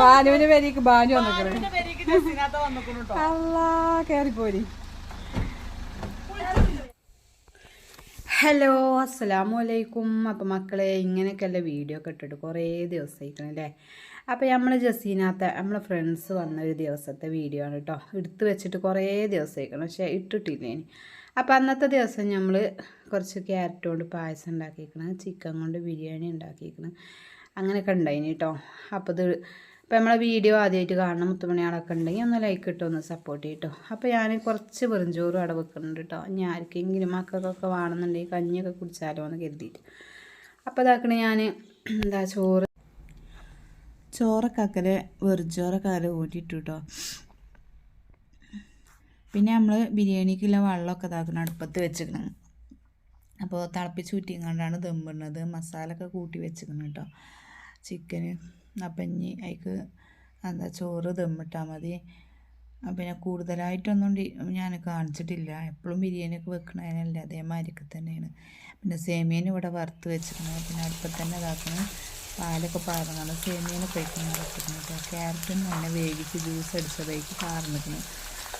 ബാനു പേരേക്ക് ബാനു ബാനുവിന്റെ പേരേക്ക് വന്നിക്കണു കേട്ടോ അല്ലാ കേറിപ്പോരി. ഹലോ അസ്സലാമു അലൈക്കും. അപ്പം മക്കളെ ഇങ്ങനെയൊക്കെയല്ല വീഡിയോ ഒക്കെ ഇട്ടിട്ട് കുറേ ദിവസം അല്ലേ അപ്പോൾ നമ്മൾ ജസീനകത്തെ നമ്മളെ ഫ്രണ്ട്സ് വന്ന ഒരു ദിവസത്തെ വീഡിയോ ആണ് കേട്ടോ എടുത്ത് വെച്ചിട്ട് കുറേ ദിവസമായിരിക്കണം പക്ഷേ ഇട്ടിട്ടില്ല ഇനി. അപ്പോൾ അന്നത്തെ ദിവസം നമ്മൾ കുറച്ച് ക്യാരറ്റ് കൊണ്ട് പായസം ഉണ്ടാക്കിയിരിക്കണം ചിക്കൻ കൊണ്ട് ബിരിയാണി ഉണ്ടാക്കിയിരിക്കണം അങ്ങനെയൊക്കെ ഉണ്ടായിന് കേട്ടോ അപ്പോൾ ഇത് അപ്പോൾ നമ്മളെ വീഡിയോ ആദ്യമായിട്ട് കാണണം മുത്തുമണിയാളൊക്കെ ഉണ്ടെങ്കിൽ ഒന്ന് ലൈക്ക് ഇട്ടോ ഒന്ന് സപ്പോർട്ട് ചെയ്യട്ടോ അപ്പോൾ ഞാൻ കുറച്ച് വെറുംചോറും അവിടെ വെക്കുന്നുണ്ട് കേട്ടോ ഞാൻ ആർക്കെങ്കിലും മക്കൾക്കൊക്കെ വേണമെന്നുണ്ടെങ്കിൽ കഞ്ഞിയൊക്കെ കുടിച്ചാലോ എന്ന് കരുതിയിട്ട്. അപ്പോൾ ഇതാക്കണേ ഞാൻ എന്താ ചോറ് ചോറൊക്കെ ആക്കൽ വെറുംചോറൊക്കെ അതിൽ ഊറ്റിയിട്ടു കേട്ടോ പിന്നെ നമ്മൾ ബിരിയാണിക്കുള്ള വെള്ളമൊക്കെ ഇതാക്കണം അടുപ്പത്ത് വെച്ചിരിക്കണം. അപ്പോൾ തിളപ്പിച്ച് ഊറ്റിങ്ങാണ്ടാണ് മസാല മസാലയൊക്കെ കൂട്ടി വെച്ചിരിക്കണം കേട്ടോ. ചിക്കന് അപ്പം ഇനി അതിക്ക് എന്താ ചോറ് ദമ്മിട്ടാൽ മതി. പിന്നെ കൂടുതലായിട്ടൊന്നും ഞാൻ കാണിച്ചിട്ടില്ല. എപ്പോഴും ബിരിയാണിയൊക്കെ വെക്കണതിനല്ല അതേമാതിരിക്ക് തന്നെയാണ്. പിന്നെ സേമിയന് ഇവിടെ വറുത്ത് വെച്ചിരിക്കുന്നത് പിന്നെ അടുപ്പത്ത് തന്നെ ഇതാക്കണം. പാലൊക്കെ പാർന്നാണ് സേമിയാണ് കഴിക്കുന്ന വെച്ചിരിക്കുന്നത് കേട്ടോ ക്യാരറ്റും തന്നെ വേവിച്ച് ജ്യൂസ് അടിച്ചതേക്ക് പാർന്നിരിക്കുന്നു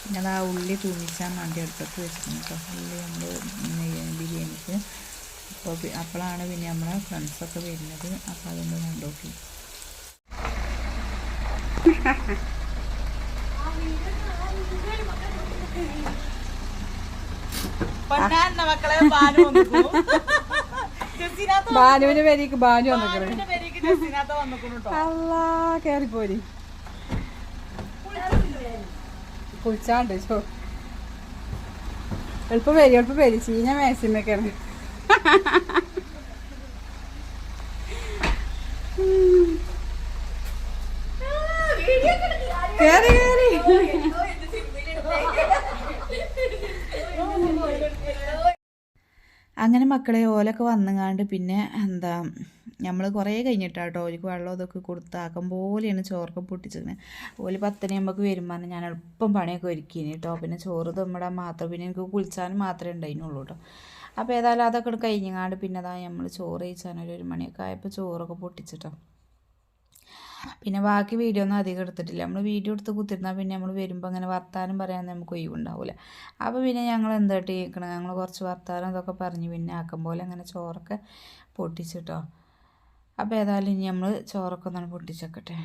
പിന്നെ അത് ആ ഉള്ളി തുണിച്ചാൽ മണ്ടി അടുപ്പത്ത് വെച്ചിരുന്നു കേട്ടോ ഉള്ളി നമ്മൾ ബിരിയാണിക്ക്. അപ്പോൾ അപ്പോഴാണ് പിന്നെ നമ്മളെ ഫ്രണ്ട്സൊക്കെ വരുന്നത്. അപ്പോൾ അതൊന്ന് കണ്ടോക്കി. മക്കളെ ബാനുവിന് വരിക്ക് ബാനു വന്നിക്കണേ അല്ലാ കേറിപ്പോരി. കുളിച്ചാണ്ട് ചോ എളുപ്പം വരി എളുപ്പം വരി. ചീഞ്ഞ മേസിമൊക്കെയാണ് കേറി കേറി. അങ്ങനെ മക്കളെ ഓലൊക്കെ വന്നങ്ങാണ്ട് പിന്നെ എന്താ നമ്മൾ കുറേ കഴിഞ്ഞിട്ടാട്ടോ ഓലിക്ക് വെള്ളം ഇതൊക്കെ കൊടുത്താക്കും പോലെയാണ് ചോറൊക്കെ പൊട്ടിച്ചിരുന്നത് ഓൽ പത്തനയുമ്പോൾ വരുമ്പോൾ ഞാൻ എളുപ്പം പണിയൊക്കെ ഒരുക്കിയിന് കേട്ടോ പിന്നെ ചോറ് നമ്മുടെ മാത്രം പിന്നെ എനിക്ക് കുളിച്ചാൻ മാത്രമേ ഉണ്ടായിരുന്നുള്ളൂ കേട്ടോ അപ്പോൾ ഏതായാലും അതൊക്കെ കഴിഞ്ഞങ്ങാണ്ട് പിന്നെ അതാ നമ്മൾ ചോറ് കഴിച്ചാനൊരു ഒരു മണിയൊക്കെ ആയപ്പോൾ ചോറൊക്കെ പൊട്ടിച്ചിട്ടോ. പിന്നെ ബാക്കി വീഡിയോ ഒന്നും അധികം എടുത്തിട്ടില്ല. നമ്മൾ വീഡിയോ എടുത്ത് കുത്തിരുന്നാൽ പിന്നെ നമ്മൾ വരുമ്പോൾ അങ്ങനെ വർത്താനം പറയാൻ നമുക്ക് ഒഴിവുണ്ടാവില്ല അപ്പോൾ പിന്നെ ഞങ്ങൾ എന്തായിട്ട് കേൾക്കണം ഞങ്ങൾ കുറച്ച് വർത്താനം ഇതൊക്കെ പറഞ്ഞ് പിന്നെ ആക്കും പോലെ അങ്ങനെ ചോറൊക്കെ പൊട്ടിച്ചിട്ടോ. അപ്പോൾ ഏതായാലും ഇനി നമ്മൾ ചോറൊക്കെ ഒന്നാണ് പൊട്ടിച്ചേക്കട്ടെ.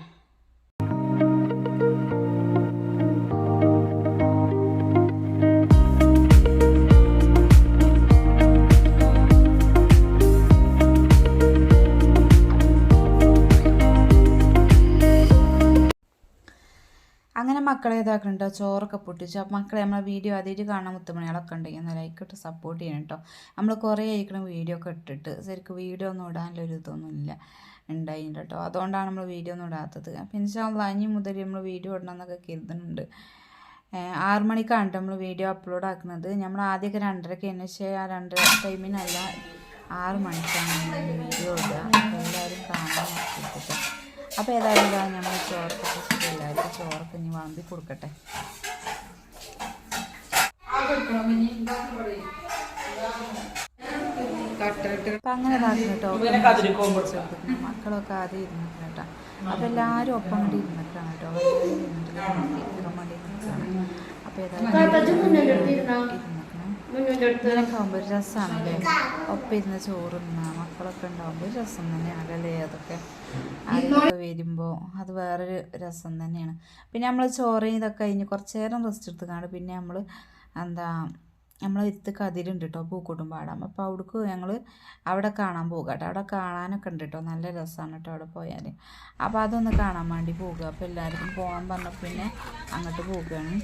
മക്കളെ ഇതാക്കണം കേട്ടോ ചോറൊക്കെ പൊട്ടിച്ചു മക്കളെ നമ്മളെ വീഡിയോ ആദ്യമായിട്ട് കാണാൻ മുത്തുമണികളൊക്കെ ഉണ്ടെങ്കിൽ ഒന്ന് ലൈക്ക് ഇട്ട് സപ്പോർട്ട് ചെയ്യണം കേട്ടോ നമ്മൾ കുറേ ആയിരിക്കണം വീഡിയോ ഒക്കെ ഇട്ടിട്ട്. ശരിക്കും വീഡിയോ ഒന്നും ഇടാനുള്ളൊരു ഇതൊന്നും ഇല്ല. ഉണ്ടായില്ല കേട്ടോ അതുകൊണ്ടാണ് നമ്മൾ വീഡിയോ ഒന്നും ഇടാത്തത്. അപ്പോൾ ഇൻഷാല്ല ഇനി മുതൽ നമ്മൾ വീഡിയോ ഇടണം എന്നൊക്കെ കരുതുന്നുണ്ട്. ആറ് മണിക്കാണ് നമ്മൾ വീഡിയോ അപ്ലോഡ് ആക്കുന്നത് നമ്മൾ ആദ്യമൊക്കെ രണ്ടരയ്ക്ക് തന്നെ. പക്ഷേ ആ രണ്ടര ടൈമിനല്ല ആറ് മണിക്കാണ് വീഡിയോ ഇടുക. എല്ലാവരും കാണാൻ അപ്പോൾ ഏതായാലും ഇതാണ് നമ്മൾ ചോറൊക്കെ എല്ലാവർക്കും ചോറൊക്കെ ഇനി വാമ്പി കൊടുക്കട്ടെ. അപ്പം അങ്ങനെ മക്കളൊക്കെ ആദ്യം ഇരുന്നിട്ട് കേട്ടോ. അപ്പം എല്ലാവരും ഒപ്പം കൂടി ഇരുന്നിട്ടാണ് കേട്ടോ. ഇരുന്നിട്ടാണ് അപ്പോൾ ഏതായാലും ഒരു രസമാണല്ലേ ഒപ്പം ഇരുന്ന് ചോറുന്ന മക്കളൊക്കെ ഉണ്ടാകുമ്പോൾ ഒരു രസം തന്നെയാണ് അല്ലേ അതൊക്കെ. അതൊക്കെ വരുമ്പോൾ അത് വേറൊരു രസം തന്നെയാണ്. പിന്നെ നമ്മൾ ചോറ് ഇതൊക്കെ കഴിഞ്ഞ് കുറച്ച് നേരം റെസ്റ്റ് എടുത്ത് കാണും പിന്നെ നമ്മൾ എന്താ നമ്മൾ എത്ത് കതിരുണ്ട് കേട്ടോ പൂക്കൂട്ടും പാടാം അപ്പോൾ അവിടേക്ക് ഞങ്ങൾ അവിടെ കാണാൻ പോകുക കേട്ടോ അവിടെ കാണാനൊക്കെ ഉണ്ട് കേട്ടോ നല്ല രസമാണ് കേട്ടോ അവിടെ പോയാൽ അപ്പോൾ അതൊന്ന് കാണാൻ വേണ്ടി പോകുക അപ്പോൾ എല്ലാവർക്കും പോകാൻ പറഞ്ഞപ്പോൾ പിന്നെ അങ്ങോട്ട് പോവുകയാണ്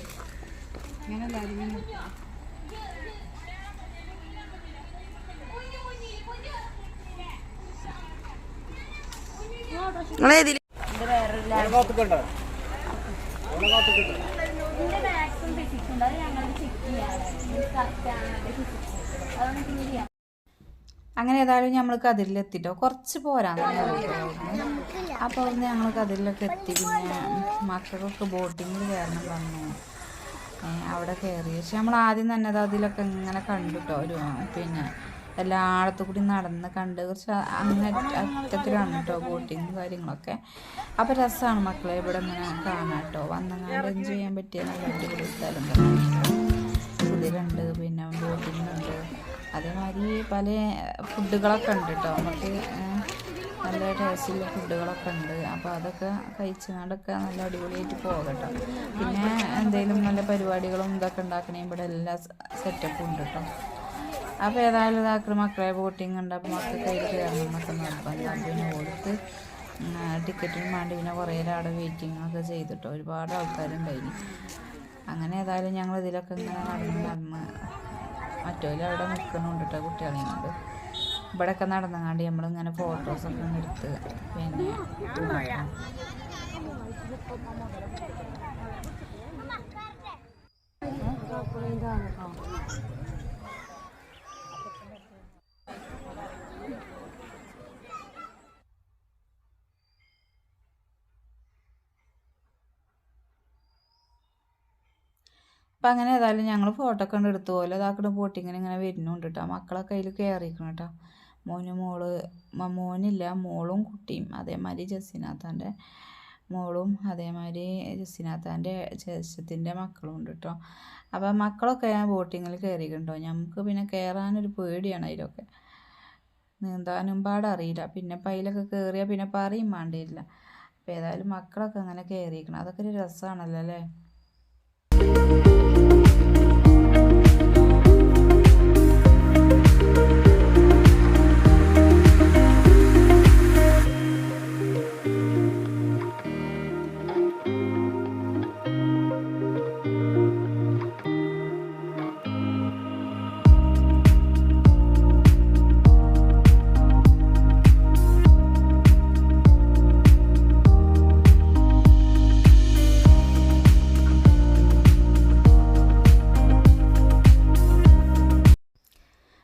ഇങ്ങനെ എല്ലാവരും ഇങ്ങനെ നിങ്ങളേതിൽ ഇതിന്റെ മാത്സും ഫിസിക്സും ഉണ്ട് അത് ഞങ്ങൾ ചെക്ക് ചെയ്യാറ് കറക്റ്റ് ആണ് അതുകൊണ്ട് പിന്നെ അങ്ങനെ ഏതായാലും നമ്മൾ കതിരിലെത്തിട്ടോ. കുറച്ച് പോരാ. അപ്പോൾ അവിടുന്ന് ഞങ്ങൾ കതിരിലൊക്കെ എത്തി. പിന്നെ മക്കൾക്കൊക്കെ ബോട്ടിങ്ങിൽ കയറണം പറഞ്ഞു. അവിടെ കയറി പക്ഷെ നമ്മൾ ആദ്യം തന്നെ അത് അതിലൊക്കെ ഇങ്ങനെ കണ്ടു കേട്ടോ ഒരു പിന്നെ എല്ലായിടത്തും കൂടി നടന്ന് കണ്ട് കുറച്ച് അങ്ങനെ അറ്റത്തിലാണ് കേട്ടോ ബോട്ടിങ് കാര്യങ്ങളൊക്കെ. അപ്പോൾ രസമാണ് മക്കളെ ഇവിടെ ഇങ്ങനെ കാണാം കേട്ടോ വന്നങ്ങാണ്ട് എൻജോയ് ചെയ്യാൻ പറ്റിയ നല്ല അടിപൊളി സ്ഥലം കുതിരുണ്ട് പിന്നെ ബോട്ടിംഗ് ഉണ്ട്. അതേമാതിരി പല ഫുഡുകളൊക്കെ ഉണ്ട് കേട്ടോ നമുക്ക് നല്ല ടേസ്റ്റുള്ള ഫുഡുകളൊക്കെ ഉണ്ട്. അപ്പോൾ അതൊക്കെ കഴിച്ചുകൊണ്ടൊക്കെ നല്ല അടിപൊളിയായിട്ട് പോകട്ടോ പിന്നെ എന്തെങ്കിലും നല്ല പരിപാടികളും ഇതൊക്കെ ഉണ്ടാക്കണേ ഇവിടെ എല്ലാ സെറ്റപ്പും ഉണ്ട് കേട്ടോ അപ്പോൾ ഏതായാലും ഇതാക്കി മക്കളെ ബോട്ടിങ് ഉണ്ട്. അപ്പോൾ മക്കൾക്ക് കയ്യിൽ കയറണം എന്നൊക്കെ നിർബന്ധം. പിന്നെ ഓർക്ക് ടിക്കറ്റിന് വേണ്ടി പിന്നെ കുറേ ആടെ വെയിറ്റിംഗ് ഒക്കെ ചെയ്തിട്ടോ ഒരുപാട് ആൾക്കാരുണ്ടായിന് അങ്ങനെ ഏതായാലും ഞങ്ങൾ ഇതിലൊക്കെ ഇങ്ങനെ നടന്ന് നടന്ന് മറ്റോലും അവിടെ നിൽക്കുന്നുണ്ട് കേട്ടോ കുട്ടികളെയും കൊണ്ട് ഇവിടെയൊക്കെ നടന്നങ്ങാണ്ട് നമ്മളിങ്ങനെ ഫോട്ടോസൊക്കെ എടുത്ത് പിന്നെ ഇതാക്കണം. അപ്പം അങ്ങനെ ഏതായാലും ഞങ്ങൾ ഫോട്ടോ ഒക്കെ എടുത്തു പോലെ ഇതാക്കുന്ന ബോട്ടിങ്ങിന് ഇങ്ങനെ വരുന്നുണ്ട് കേട്ടോ മക്കളൊക്കെ അതിൽ കയറിയിരിക്കണം കേട്ടോ മോന് മോൾ മോനില്ല മോളും കുട്ടിയും അതേമാതിരി ജസ്സിനാഥാന്റെ മോളും അതേമാതിരി ജസ്സിനാഥാന്റെ ജസ്സത്തിന്റെ മക്കളും ഉണ്ട് കേട്ടോ അപ്പം മക്കളൊക്കെ ഞാൻ ബോട്ടിങ്ങിൽ കയറിയിട്ടുണ്ടോ നമുക്ക് പിന്നെ കയറാനൊരു പേടിയാണ് അതിലൊക്കെ നീന്താനും പാടറിയില്ല പിന്നെ അപ്പം അതിലൊക്കെ കയറിയാൽ പിന്നെ പറയും വേണ്ടിയില്ല അപ്പോൾ ഏതായാലും മക്കളൊക്കെ അങ്ങനെ കയറിയിരിക്കണം അതൊക്കെ ഒരു രസമാണല്ലോ അല്ലേ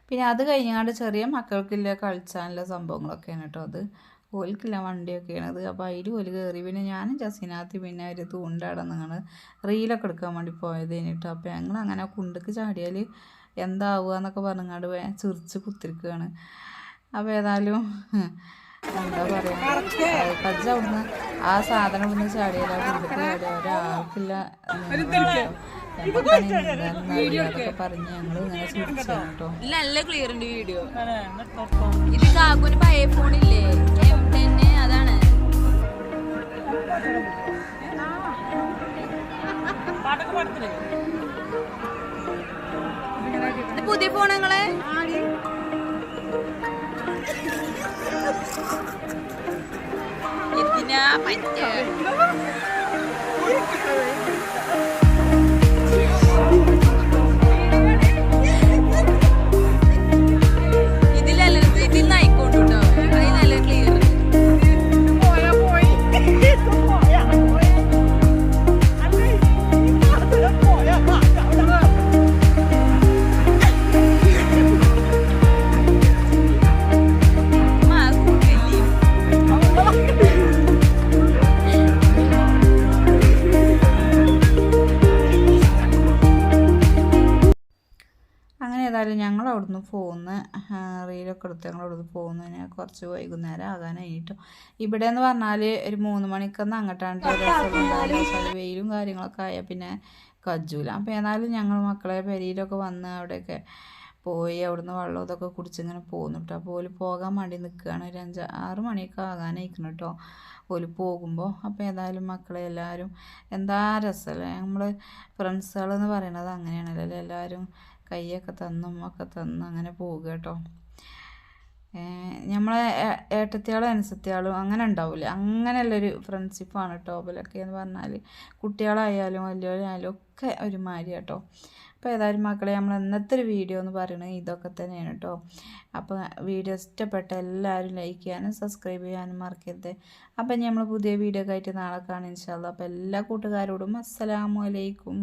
പിന്നെ അത് കഴിഞ്ഞാണ്ട് ചെറിയ മക്കൾക്കില്ല കളിച്ചാനുള്ള സംഭവങ്ങളൊക്കെയാണ് കേട്ടോ അത്. ഓൽക്കില്ല വണ്ടിയൊക്കെയാണ് അത്. അപ്പോൾ അതിൽ ഓൽ കയറി പിന്നെ ഞാനും ജസീനാത്തി പിന്നെ ഒരു തൂണ്ടവിടെ നിങ്ങൾ റീലൊക്കെ എടുക്കാൻ വേണ്ടി പോയത് കഴിഞ്ഞിട്ട് അപ്പോൾ ഞങ്ങൾ അങ്ങനെ കുണ്ടക്ക് ചാടിയാൽ എന്താവുക എന്നൊക്കെ പറഞ്ഞങ്ങാണ്ട് ചിരിച്ച് കുത്തിരിക്കുകയാണ് അപ്പോൾ ഏതായാലും എന്താ പറയുക കജ്ജ അവിടുന്ന് ആ സാധനം ഇവിടുന്ന് ചാടിയാൽ ആ കുണ്ടുക്ക് ചാടിയ ഒരാൾക്കില്ല അതൊക്കെ പറഞ്ഞ് ഞങ്ങൾ ഇങ്ങനെ ചിരിച്ചാണ് കേട്ടോ. നല്ല ക്ലിയർ ഉണ്ട് വീഡിയോ ഇത് കാക്കുന് പഴയ ഫോണില്ലേ എം ടെൻ അതാണ്. പുതിയ ഫോൺ നിങ്ങളെ? എന്തിനാ പറ്റ പോകുന്ന റീലൊക്കെ എടുത്ത് അവിടുന്ന് പോകുന്നതിന് കുറച്ച് വൈകുന്നേരം ആകാനായിട്ട്. ഇവിടെ എന്ന് പറഞ്ഞാൽ ഒരു മൂന്ന് മണിക്കൊന്ന് അങ്ങോട്ടാണ് വെയിലും കാര്യങ്ങളൊക്കെ ആയാൽ പിന്നെ കജ്ജൂല. അപ്പോൾ ഏതായാലും ഞങ്ങൾ മക്കളെ പെരിയിലൊക്കെ വന്ന് അവിടെയൊക്കെ പോയി അവിടുന്ന് വെള്ളം ഇതൊക്കെ കുടിച്ചിങ്ങനെ പോകുന്നു കേട്ടോ അപ്പോൾ ഓൽ പോകാൻ വേണ്ടി നിൽക്കുകയാണ് ഒരു അഞ്ച് ആറ് മണിയൊക്കെ ആകാനായിരിക്കണം കേട്ടോ ഓൽ പോകുമ്പോൾ അപ്പോൾ ഏതായാലും മക്കളെ എല്ലാവരും എന്താ രസമല്ലേ നമ്മൾ ഫ്രണ്ട്സുകൾ എന്ന് പറയുന്നത് അങ്ങനെയാണല്ലോ അല്ലേ? എല്ലാവരും കൈയൊക്കെ തന്നും ഒക്കെ തന്നും അങ്ങനെ പോവുക കേട്ടോ. നമ്മളെ ഏട്ടത്തിയാളും അനുസത്തിയാളും അങ്ങനെ ഉണ്ടാവില്ല അങ്ങനെയുള്ളൊരു ഫ്രണ്ട്ഷിപ്പാണ് കേട്ടോ അവലൊക്കെ എന്ന് പറഞ്ഞാൽ കുട്ടികളായാലും വലിയവരായാലും ഒക്കെ ഒരു മാതിരി കേട്ടോ. അപ്പോൾ ഏതായാലും മക്കളെ നമ്മൾ ഇന്നത്തെ ഒരു വീഡിയോ എന്ന് പറയുന്നത് ഇതൊക്കെ തന്നെയാണ് കേട്ടോ. അപ്പോൾ വീഡിയോ ഇഷ്ടപ്പെട്ട എല്ലാവരും ലൈക്ക് ചെയ്യാനും സബ്സ്ക്രൈബ് ചെയ്യാനും മറക്കരുത്. അപ്പം നമ്മൾ പുതിയ വീഡിയോ ഒക്കെ ആയിട്ട് നാളെ കാണാം ഇൻഷാല്ല അപ്പോൾ എല്ലാ കൂട്ടുകാരോടും അസ്സലാമു അലൈക്കും.